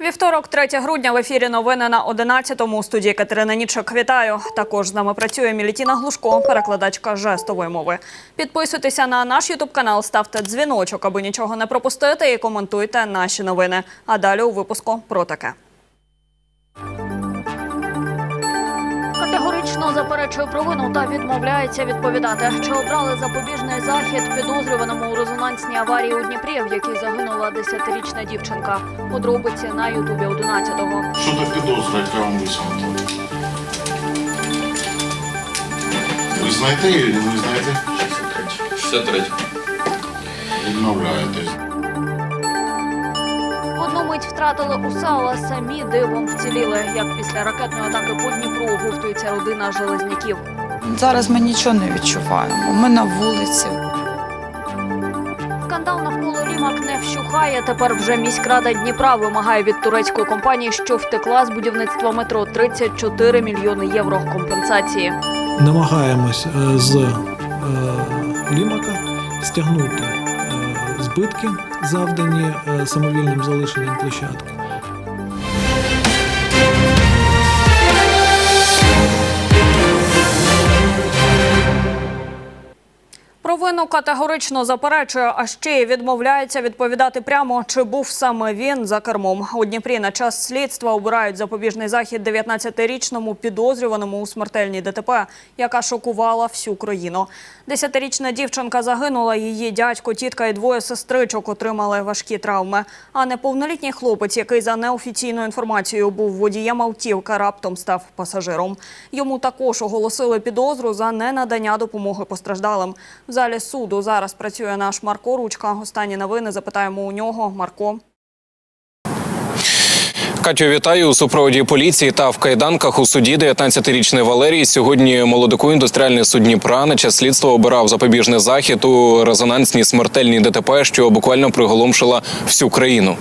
Вівторок, 3 грудня, в ефірі новини на 11-му. У студії Катерина Нічок. Вітаю. Також з нами працює Мілітіна Глушко, перекладачка жестової мови. Підписуйтеся на наш ютуб канал, ставте дзвіночок, аби нічого не пропустити, і коментуйте наші новини. А далі у випуску про таке. Заперечує провину та відмовляється відповідати. Чи обрали запобіжний захід підозрюваному у резонансній аварії у Дніпрі, в якій загинула 10-річна дівчинка. Подробиці на Ютубі 11-го. Щодо підозри, яка вам висунута. Ви знаєте її, не знаєте? 63. Відмовляєтесь. Мить втратили усе, але самі дивом вціліли. Як після ракетної атаки по Дніпру оговтується родина железняків. Зараз ми нічого не відчуваємо. Ми на вулиці. Скандал навколо Рімак не вщухає. Тепер вже міськрада Дніпра вимагає від турецької компанії, що втекла з будівництва метро 34 мільйони євро компенсації. намагаємось е, з е, лімака стягнути е, збитки, завдані е, самовільним залишенням площадки. Провину категорично заперечує, а ще й відмовляється відповідати прямо, чи був саме він за кермом. У Дніпрі на час слідства обирають запобіжний захід 19-річному підозрюваному у смертельній ДТП, яка шокувала всю країну. Десятирічна дівчинка загинула. Її дядько, тітка і двоє сестричок отримали важкі травми. А неповнолітній хлопець, який за неофіційною інформацією був водієм автівки, раптом став пасажиром. Йому також оголосили підозру за ненадання допомоги постраждалим. В залі суду зараз працює наш Марко Ручка. Останні новини запитаємо у нього. Марко. Катю, вітаю у супроводі поліції та в кайданках у суді 19-річний Валерій. Сьогодні молодику індустріальний суд Дніпра на час слідства обирав запобіжний захід у резонансній смертельній ДТП, що буквально приголомшила всю країну.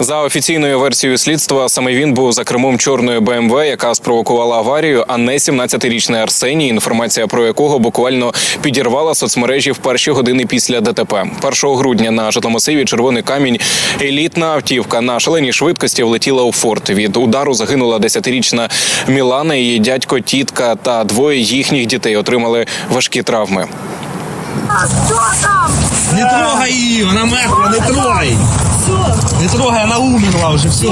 За офіційною версією слідства, саме він був за кермом чорної БМВ, яка спровокувала аварію, а не 17-річний Арсеній, інформація про якого буквально підірвала соцмережі в перші години після ДТП. 1 грудня на житломасиві Червоний камінь елітна автівка на шаленій швидкості влетіла у форт. Від удару загинула 10-річна Мілана. Її дядько, тітка та двоє їхніх дітей отримали важкі травми. Не трогай її, вона мертва, не трогай. Не трогай, вона умерла вже, все.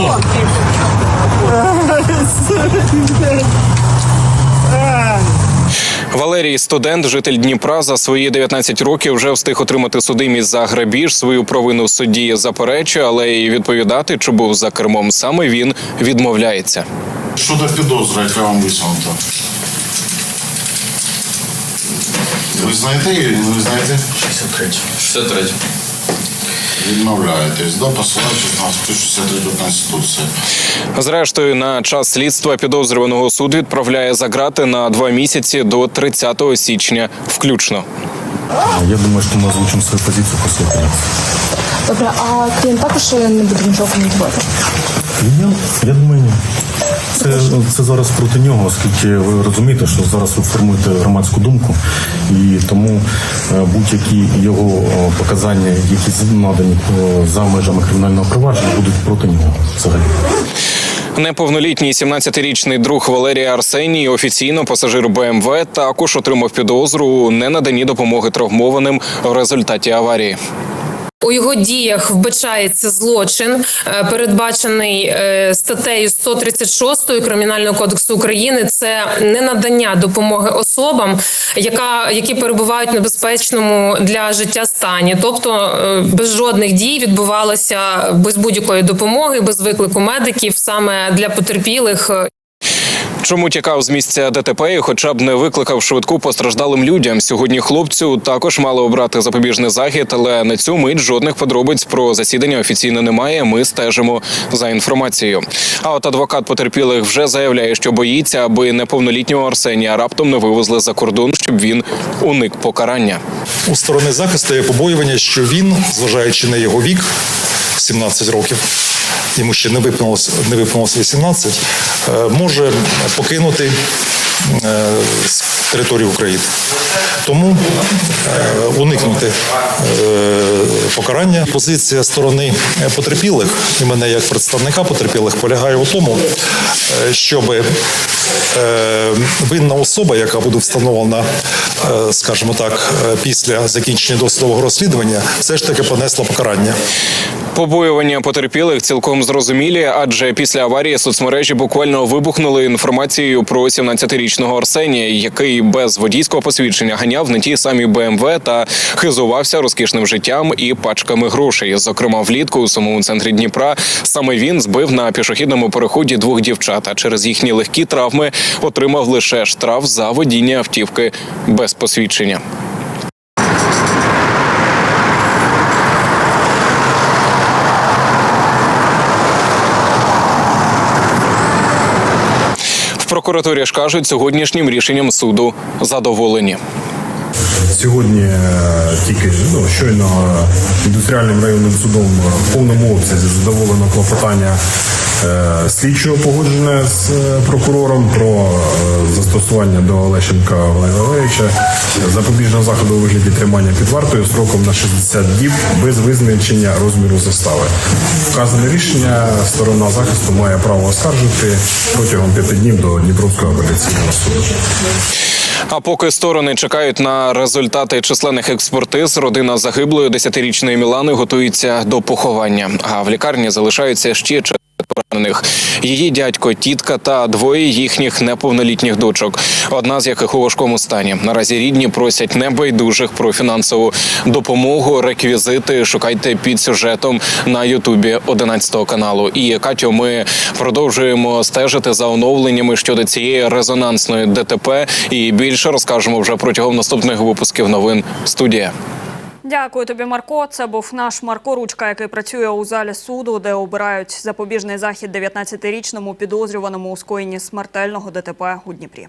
Валерій студент, житель Дніпра, за свої 19 років вже встиг отримати судимість за грабіж. Свою провину в суді заперечує, але і відповідати, чи був за кермом саме він відмовляється. Щодо підозри, яка вам висунута. Ви знаєте її, не знаєте? 63. 63. Відмовляєтесь. До посилаючись на 163 Конституції. Зрештою, на час слідства підозрюваного суд відправляє за грати на два місяці до 30 січня, включно. Я думаю, що ми озвучимо свою позицію після апеляції. Добре, а клієнт також не буде нічого коментувати. Ні, я думаю, ні. Це, це зараз проти нього, оскільки ви розумієте, що зараз ви формуєте громадську думку, і тому е, будь-які його е, показання, які надані е, за межами кримінального провадження, будуть проти нього взагалі. Неповнолітній 17-річний друг Валерія Арсеній, офіційно пасажир БМВ, також отримав підозру у ненаданні допомоги травмованим в результаті аварії. У його діях вбачається злочин, е, передбачений е, статтею 136 Кримінального кодексу України. Це ненадання допомоги особам, яка які перебувають в небезпечному для життя стані, тобто е, без жодних дій відбувалося без будь-якої допомоги, без виклику медиків, саме для потерпілих Чому тікав з місця ДТП і хоча б не викликав швидку постраждалим людям? Сьогодні хлопцю також мали обрати запобіжний захід, але на цю мить жодних подробиць про засідання офіційно немає. Ми стежимо за інформацією. А от адвокат потерпілих вже заявляє, що боїться, аби неповнолітнього Арсенія раптом не вивезли за кордон, щоб він уник покарання. У сторони захисту є побоювання, що він, зважаючи на його вік, 17 років, йому ще не виповнилось, не виповнилось 18, е, може покинути з території України. Тому е, уникнути е, покарання. Позиція сторони потерпілих і мене як представника потерпілих полягає у тому, е, щоб е, винна особа, яка буде встановлена, е, скажімо так, е, після закінчення досудового розслідування, все ж таки понесла покарання. Побоювання потерпілих цілком зрозумілі, адже після аварії соцмережі буквально вибухнули інформацією про 17-річного Арсенія, який без водійського посвідчення ганяв на ті самі БМВ та хизувався розкішним життям і пачками грошей. Зокрема, влітку у самому центрі Дніпра саме він збив на пішохідному переході двох дівчат. А через їхні легкі травми отримав лише штраф за водіння автівки без посвідчення. Прокуратурі ж кажуть, сьогоднішнім рішенням суду задоволені. Сьогодні е, тільки ну, щойно е, індустріальним районним судом е, в повному обсязі задоволено клопотання слідчого погоджене з прокурором про застосування до Олещенка Олега запобіжного заходу у вигляді тримання під вартою сроком на 60 діб без визначення розміру застави. Вказане рішення сторона захисту має право оскаржити протягом п'яти днів до Дніпровського апеляційного суду. А поки сторони чекають на результати численних експертиз, родина загиблої десятирічної Мілани готується до поховання. А в лікарні залишаються ще поранених. Її дядько, тітка та двоє їхніх неповнолітніх дочок. Одна з яких у важкому стані. Наразі рідні просять небайдужих про фінансову допомогу. Реквізити шукайте під сюжетом на Ютубі 11 каналу. І Катю, ми продовжуємо стежити за оновленнями щодо цієї резонансної ДТП. І більше розкажемо вже протягом наступних випусків новин. Студія. Дякую тобі, Марко. Це був наш Марко Ручка, який працює у залі суду, де обирають запобіжний захід 19-річному підозрюваному у скоєнні смертельного ДТП у Дніпрі.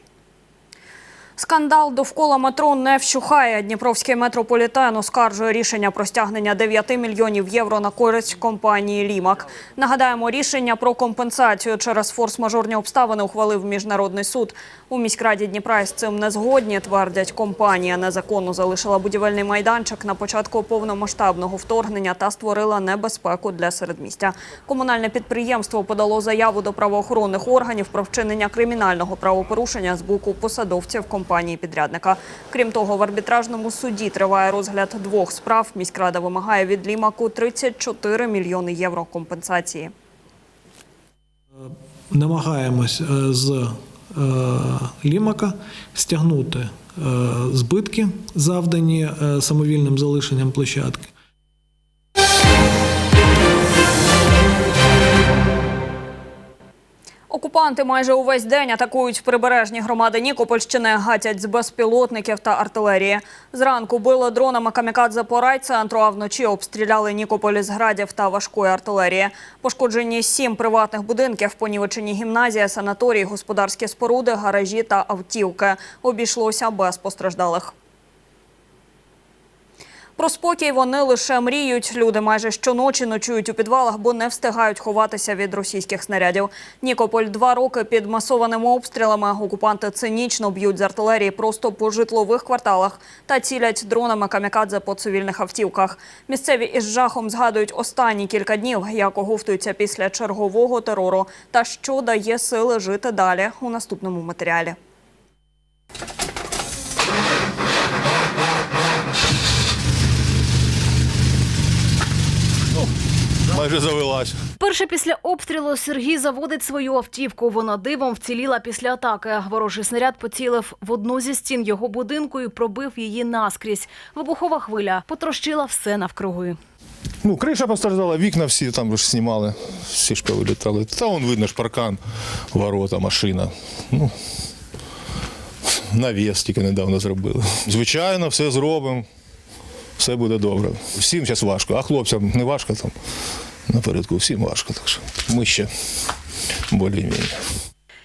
Скандал довкола метро не вщухає. Дніпровський метрополітен оскаржує рішення про стягнення 9 мільйонів євро на користь компанії Лімак. Нагадаємо, рішення про компенсацію через форс-мажорні обставини ухвалив міжнародний суд. У міськраді Дніпра із цим не згодні. Твердять, компанія незаконно залишила будівельний майданчик на початку повномасштабного вторгнення та створила небезпеку для середмістя. Комунальне підприємство подало заяву до правоохоронних органів про вчинення кримінального правопорушення з боку посадовців компанії підрядника. Крім того, в арбітражному суді триває розгляд двох справ. Міськрада вимагає від Лімаку 34 мільйони євро компенсації. намагаємось е, з е, лімака стягнути е, збитки, завдані е, самовільним залишенням площадки. Окупанти майже увесь день атакують прибережні громади Нікопольщини, гатять з безпілотників та артилерії. Зранку били дронами камікадзе по райцентру, а вночі обстріляли Нікополь з градів та важкої артилерії. Пошкоджені сім приватних будинків, понівечені гімназія, санаторій, господарські споруди, гаражі та автівки. Обійшлося без постраждалих. Про спокій вони лише мріють. Люди майже щоночі ночують у підвалах, бо не встигають ховатися від російських снарядів. Нікополь два роки під масованими обстрілами. Окупанти цинічно б'ють з артилерії просто по житлових кварталах та цілять дронами камікадзе по цивільних автівках. Місцеві із жахом згадують останні кілька днів, як оговтуються після чергового терору та що дає сили жити далі у наступному матеріалі. Майже завелась. Перше після обстрілу Сергій заводить свою автівку. Вона дивом вціліла після атаки. Ворожий снаряд поцілив в одну зі стін його будинку і пробив її наскрізь. Вибухова хвиля потрощила все навкруги. Ну, криша постраждала, вікна всі там ж знімали, всі ж повилітали. Та вон видно ж паркан, ворота, машина. Ну, навіс тільки недавно зробили. Звичайно, все зробимо, все буде добре. Всім зараз важко, а хлопцям не важко там. Напередку всім важко, так що ми ще більш-менш.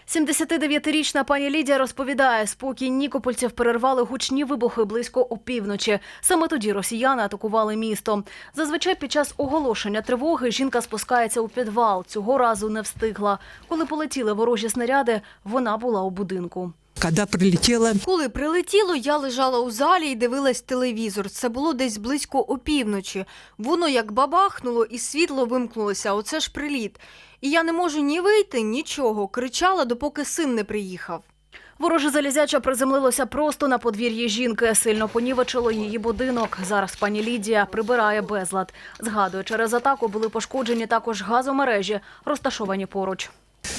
79-річна пані Лідія розповідає, спокій нікопольців перервали гучні вибухи близько опівночі. Саме тоді росіяни атакували місто. Зазвичай під час оголошення тривоги жінка спускається у підвал. Цього разу не встигла. Коли полетіли ворожі снаряди, вона була у будинку. Когда прилетела, Коли прилетіло, я лежала у залі і дивилась телевізор. Це було десь близько опівночі. Воно як бабахнуло, і світло вимкнулося. Оце ж приліт. І я не можу ні вийти, нічого. Кричала, допоки син не приїхав. Вороже залізяча приземлилося просто на подвір'ї жінки. Сильно понівечило її будинок. Зараз пані Лідія прибирає безлад. Згадує, через атаку були пошкоджені також газомережі, розташовані поруч.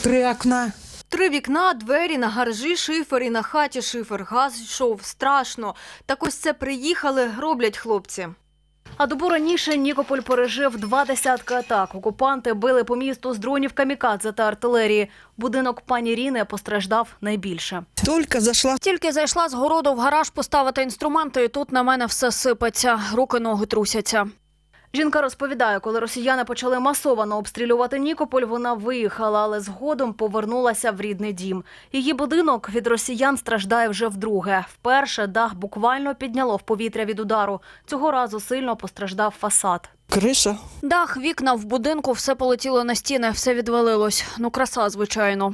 три окна. Три вікна, двері на гаражі шифер і на хаті шифер. Газ йшов страшно. Так ось це приїхали, роблять хлопці. А добу раніше Нікополь пережив два десятки атак. Окупанти били по місту з дронів камікадзе та артилерії. Будинок пані Ріни постраждав найбільше. Только зашла. Тільки зайшла з городу в гараж поставити інструменти, і тут на мене все сипеться. Руки ноги трусяться. Жінка розповідає, коли росіяни почали масово обстрілювати Нікополь, вона виїхала, але згодом повернулася в рідний дім. Її будинок від росіян страждає вже вдруге. Вперше дах буквально підняло в повітря від удару. Цього разу сильно постраждав фасад. Крыша. Дах, вікна в будинку, все полетіло на стіни, все відвалилось. Ну, краса, звичайно.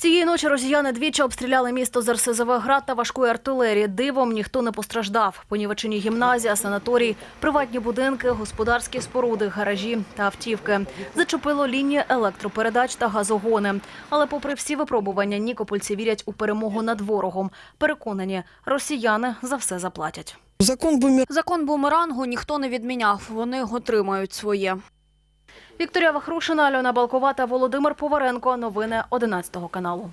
Цієї ночі росіяни двічі обстріляли місто з РСЗВ град та важкої артилерії. Дивом ніхто не постраждав. Понівечені гімназія, санаторій, приватні будинки, господарські споруди, гаражі та автівки. Зачепило лінії електропередач та газогони. Але, попри всі випробування, нікопольці вірять у перемогу над ворогом. Переконані, росіяни за все заплатять. Закон бумер. Закон бумерангу ніхто не відміняв. Вони отримають своє. Вікторія Вахрушина, Альона Балкова та Володимир Поваренко. Новини 11 каналу.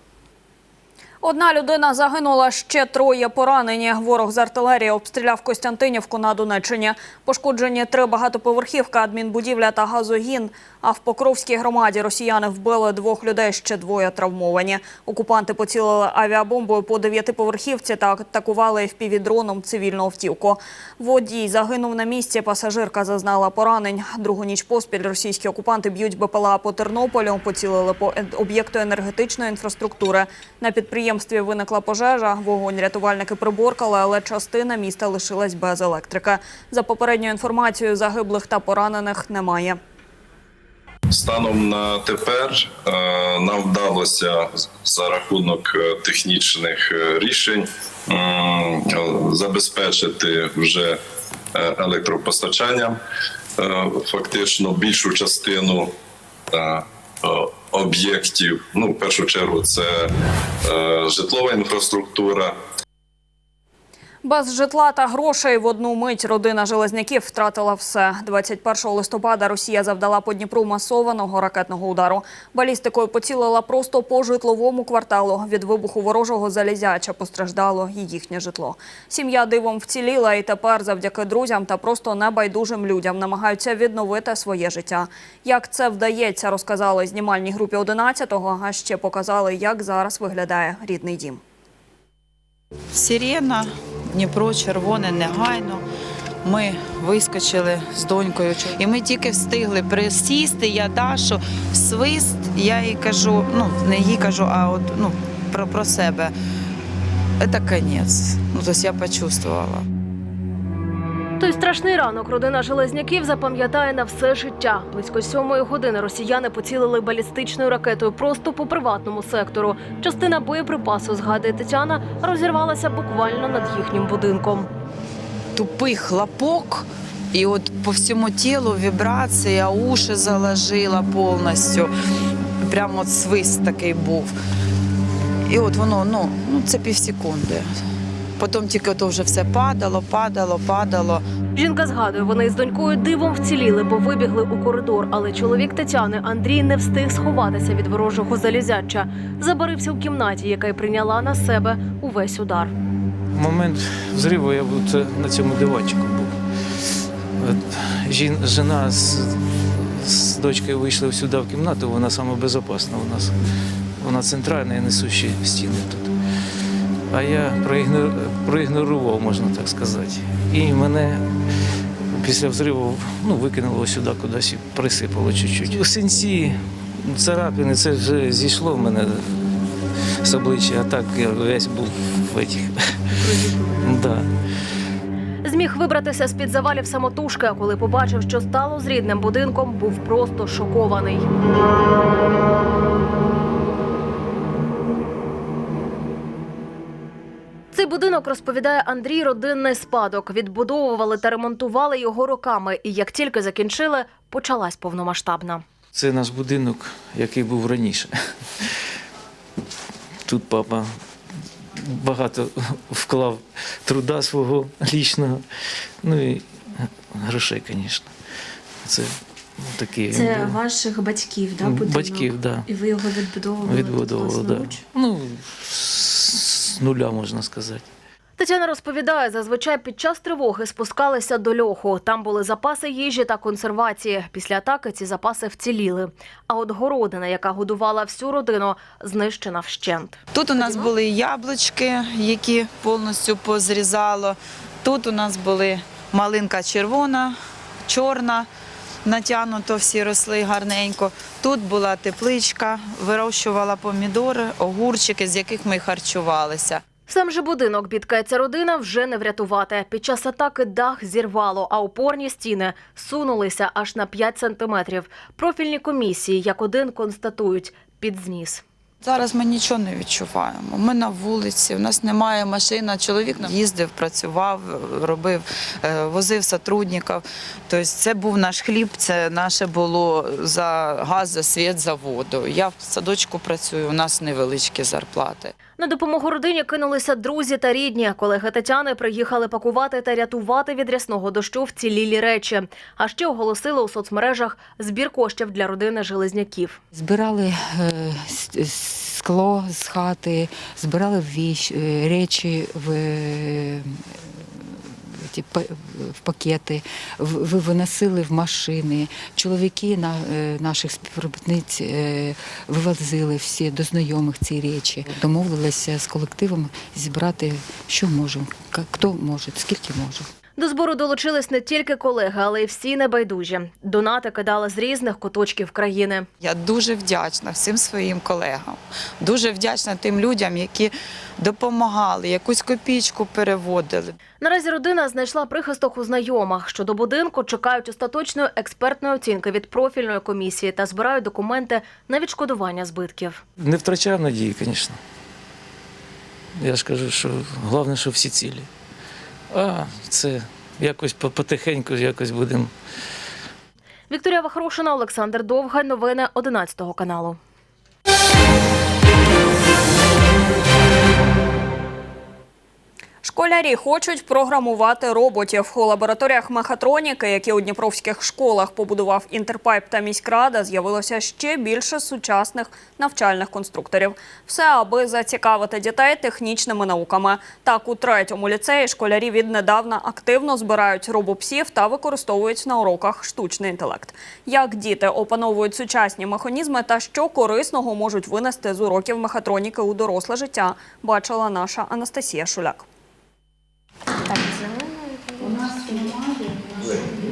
Одна людина загинула, ще троє поранені. Ворог з артилерії обстріляв Костянтинівку на Донеччині. Пошкоджені три багатоповерхівка, адмінбудівля та газогін. А в Покровській громаді росіяни вбили двох людей, ще двоє травмовані. Окупанти поцілили авіабомбою по дев'ятиповерхівці та атакували впівдроном цивільну автівку. Водій загинув на місці, пасажирка зазнала поранень. Другу ніч поспіль російські окупанти б'ють БПЛА по Тернополю, поцілили по об'єкту енергетичної інфраструктури. На підприємстві виникла пожежа. Вогонь рятувальники приборкали, але частина міста лишилась без електрики. За попередньою інформацією, загиблих та поранених немає. Станом на тепер е, нам вдалося за рахунок е, технічних е, рішень забезпечити вже електропостачанням фактично більшу частину об'єктів. Ну, в першу чергу, це е, житлова інфраструктура. Без житла та грошей в одну мить родина Железняків втратила все. 21 листопада Росія завдала по Дніпру масованого ракетного удару. Балістикою поцілила просто по житловому кварталу. Від вибуху ворожого залізяча постраждало і їхнє житло. Сім'я дивом вціліла і тепер завдяки друзям та просто небайдужим людям намагаються відновити своє життя. Як це вдається, розказали знімальній групі 11-го, а ще показали, як зараз виглядає рідний дім. Сирена, Дніпро, червоне, негайно. Ми вискочили з донькою. І ми тільки встигли присісти. Я Дашу, свист. Я їй кажу, ну не їй кажу, а от ну про, про себе. Це кінець. Ну, тобто я почувствувала. Той страшний ранок родина Железняків запам'ятає на все життя. Близько сьомої години росіяни поцілили балістичною ракетою просто по приватному сектору. Частина боєприпасу, згадує Тетяна, розірвалася буквально над їхнім будинком. Тупий хлопок, і от по всьому тілу вібрація, уші заложила повністю. Прямо от свист такий був. І от воно, ну, ну це півсекунди. Потім тільки то вже все падало, падало, падало. Жінка згадує, вони з донькою дивом вціліли, бо вибігли у коридор. Але чоловік Тетяни Андрій не встиг сховатися від ворожого залізяча. Забарився в кімнаті, яка й прийняла на себе увесь удар. Момент взриву я був це, на цьому диванчику був. От, жін, жена з, з дочкою вийшли сюди в кімнату, вона саме безпечна у нас. Вона центральна і несущі стіни тут. А я проігнорував, можна так сказати. І мене після взриву ну, викинуло сюди кудись і присипало чуть-чуть. У синці царапини, це вже зійшло в мене з обличчя, а так я весь був в этих. Да. Зміг вибратися з-під завалів самотужки, а коли побачив, що стало з рідним будинком, був просто шокований. Будинок розповідає Андрій родинний спадок. Відбудовували та ремонтували його роками. І як тільки закінчили, почалась повномасштабна. Це наш будинок, який був раніше. Тут папа багато вклав труда свого лічного, ну і грошей, звісно. Це такі Це ваших батьків, да, будинок? батьків, да. І ви його відбудовували? відбудовували. Да. Ну, з нуля можна сказати. Тетяна розповідає, зазвичай під час тривоги спускалися до льоху. Там були запаси їжі та консервації. Після атаки ці запаси вціліли. А от городина, яка годувала всю родину, знищена вщент. Тут у нас були яблучки, які повністю позрізало. Тут у нас були малинка червона, чорна, натягнуто всі росли гарненько. Тут була тепличка, вирощувала помідори, огурчики, з яких ми харчувалися. Сам же будинок бідкається родина вже не врятувати. Під час атаки дах зірвало, а опорні стіни сунулися аж на 5 сантиметрів. Профільні комісії як один констатують під зніс. Зараз ми нічого не відчуваємо. Ми на вулиці, у нас немає машини. Чоловік їздив, працював, робив, е, возив сотрудників. Тобто це був наш хліб, це наше було за газ, за світ, за воду. Я в садочку працюю, у нас невеличкі зарплати. На допомогу родині кинулися друзі та рідні. Колеги Тетяни приїхали пакувати та рятувати від рясного дощу вцілілі речі. А ще оголосили у соцмережах збір коштів для родини Железняків. Збирали е, скло з хати, збирали віщ, е, речі в, е, в пакети, виносили в машини. Чоловіки на, е, наших співробітниць вивозили всі до знайомих ці речі. Домовилися з колективом зібрати, що можемо, хто може, скільки може. До збору долучились не тільки колеги, але й всі небайдужі. Донати кидали з різних куточків країни. Я дуже вдячна всім своїм колегам, дуже вдячна тим людям, які допомагали, якусь копійку переводили. Наразі родина знайшла прихисток у знайомих. Щодо будинку чекають остаточної експертної оцінки від профільної комісії та збирають документи на відшкодування збитків. Не втрачав надії, звісно. Я ж кажу, що головне, що всі цілі. А це якось потихеньку, якось будемо. Вікторія Вахрушина, Олександр Довга. Новини 11 каналу. Школярі хочуть програмувати роботів у лабораторіях мехатроніки, які у дніпровських школах побудував Інтерпайп та міськрада. З'явилося ще більше сучасних навчальних конструкторів. Все, аби зацікавити дітей технічними науками. Так, у третьому ліцеї школярі віднедавна активно збирають робопсів та використовують на уроках штучний інтелект. Як діти опановують сучасні механізми та що корисного можуть винести з уроків мехатроніки у доросле життя, бачила наша Анастасія Шуляк.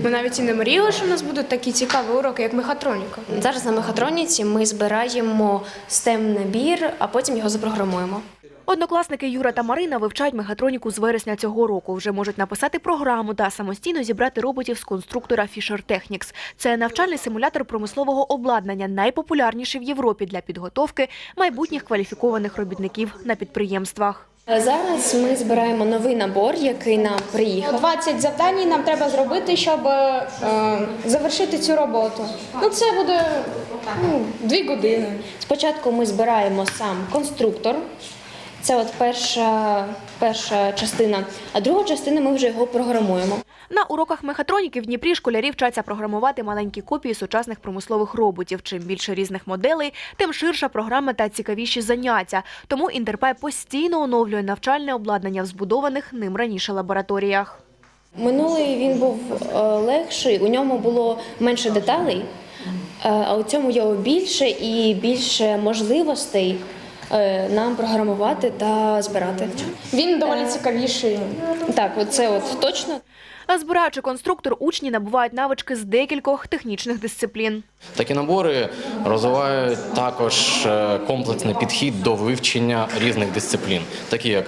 Ми навіть і не мріяли, що в нас будуть такі цікаві уроки, як мехатроніка. Зараз на мехатроніці ми збираємо stem набір, а потім його запрограмуємо. Однокласники Юра та Марина вивчають мехатроніку з вересня цього року. Вже можуть написати програму та самостійно зібрати роботів з конструктора Fisher Technics. Це навчальний симулятор промислового обладнання, найпопулярніший в Європі для підготовки майбутніх кваліфікованих робітників на підприємствах. Зараз ми збираємо новий набор, який нам приїхав. 20 завдань нам треба зробити, щоб е, завершити цю роботу. Ну, це буде ну, дві години. Спочатку ми збираємо сам конструктор. Це от перша, перша частина, а друга частина ми вже його програмуємо. На уроках мехатроніки в Дніпрі школярі вчаться програмувати маленькі копії сучасних промислових роботів. Чим більше різних моделей, тим ширша програма та цікавіші заняття. Тому Інтерпай постійно оновлює навчальне обладнання в збудованих ним раніше лабораторіях. Минулий він був е, легший, у ньому було менше деталей, е, а у цьому його більше і більше можливостей нам програмувати та збирати. Він доволі цікавіший. Так, оце от точно. А збираючи конструктор, учні набувають навички з декількох технічних дисциплін. Такі набори розвивають також е, комплексний підхід до вивчення різних дисциплін, такі як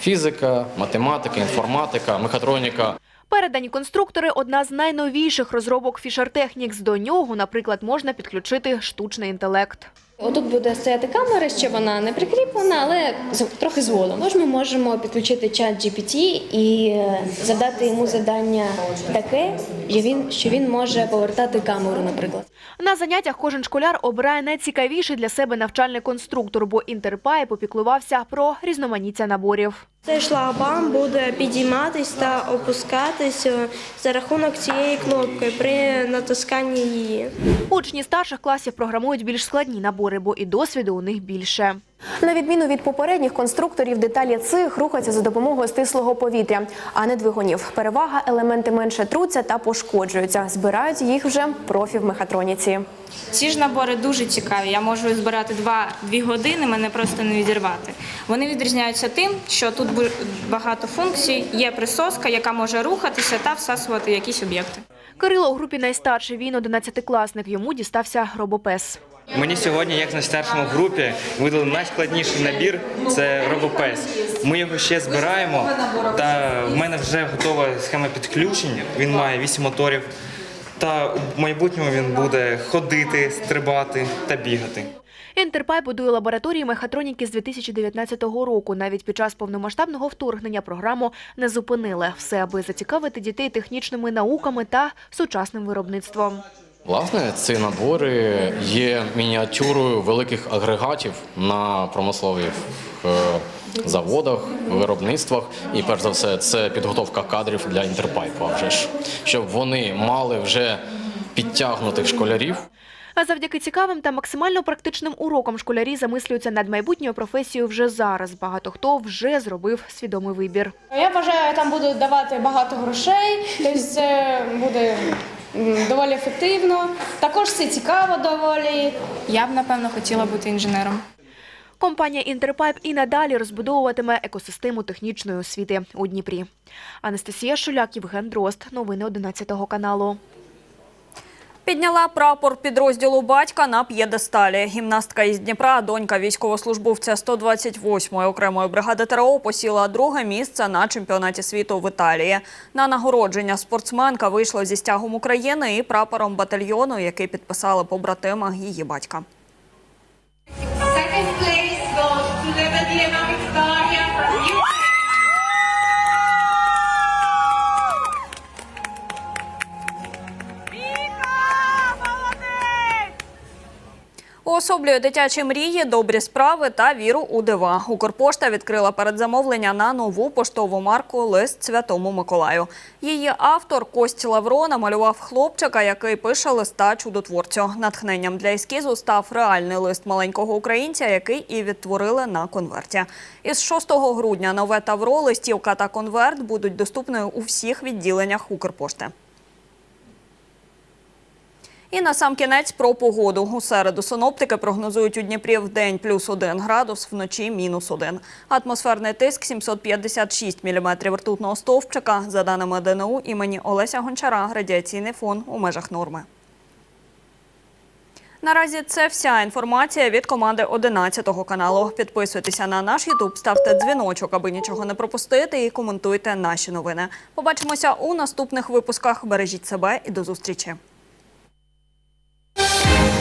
фізика, математика, інформатика, мехатроніка. Передані конструктори одна з найновіших розробок Technics. До нього, наприклад, можна підключити штучний інтелект. Отут буде стояти камера, що вона не прикріплена, але з- трохи згодом. Тож ми можемо підключити чат GPT і е, задати йому завдання таке, що він, що він може повертати камеру, наприклад. На заняттях кожен школяр обирає найцікавіший для себе навчальний конструктор, бо Інтерпай попіклувався про різноманіття наборів. Цей шлагбаум буде підійматись та опускатись е, за рахунок цієї кнопки при натисканні її. Учні старших класів програмують більш складні набори, бо і досвіду у них більше. На відміну від попередніх конструкторів, деталі цих рухаються за допомогою стислого повітря, а не двигунів. Перевага елементи менше труться та пошкоджуються. Збирають їх вже профі в мехатроніці. Ці ж набори дуже цікаві. Я можу збирати два-дві години, мене просто не відірвати. Вони відрізняються тим, що тут бу- багато функцій, є присоска, яка може рухатися та всасувати якісь об'єкти. Кирило у групі найстарший. Він 11-класник. Йому дістався робопес. Мені сьогодні, як на старшому в групі, видали найскладніший набір це робопес. Ми його ще збираємо, та в мене вже готова схема підключення. Він має 8 моторів. Та в майбутньому він буде ходити, стрибати та бігати. Інтерпай будує лабораторії мехатроніки з 2019 року. Навіть під час повномасштабного вторгнення програму не зупинили. Все, аби зацікавити дітей технічними науками та сучасним виробництвом. Власне, ці набори є мініатюрою великих агрегатів на промислових е, заводах, виробництвах. І перш за все, це підготовка кадрів для інтерпайпу, а вже ж щоб вони мали вже підтягнутих школярів. А завдяки цікавим та максимально практичним урокам школярі замислюються над майбутньою професією вже зараз. Багато хто вже зробив свідомий вибір. Я вважаю, там будуть давати багато грошей, тобто це буде доволі ефективно. Також це цікаво доволі. Я б, напевно, хотіла бути інженером. Компанія Інтерпайп і надалі розбудовуватиме екосистему технічної освіти у Дніпрі. Анастасія Шуляк, Євген Дрозд. Новини 11 каналу. Підняла прапор підрозділу батька на п'єдесталі. Гімнастка із Дніпра, донька військовослужбовця 128-ї окремої бригади ТРО, посіла друге місце на чемпіонаті світу в Італії. На нагородження спортсменка вийшла зі стягом України і прапором батальйону, який підписали побратима її батька. Уособлює дитячі мрії, добрі справи та віру у дива. Укрпошта відкрила передзамовлення на нову поштову марку Лист Святому Миколаю. Її автор Кость Лавро намалював хлопчика, який пише листа чудотворцю. Натхненням для ескізу став реальний лист маленького українця, який і відтворили на конверті. Із 6 грудня нове тавро, листівка та конверт будуть доступні у всіх відділеннях Укрпошти. І на сам кінець про погоду. У середу синоптики прогнозують у Дніпрі в день плюс 1 градус, вночі мінус 1. Атмосферний тиск 756 міліметрів ртутного стовпчика. За даними ДНУ імені Олеся Гончара, радіаційний фон у межах норми. Наразі це вся інформація від команди 11 каналу. Підписуйтеся на наш Ютуб, ставте дзвіночок, аби нічого не пропустити, і коментуйте наші новини. Побачимося у наступних випусках. Бережіть себе і до зустрічі. Thank you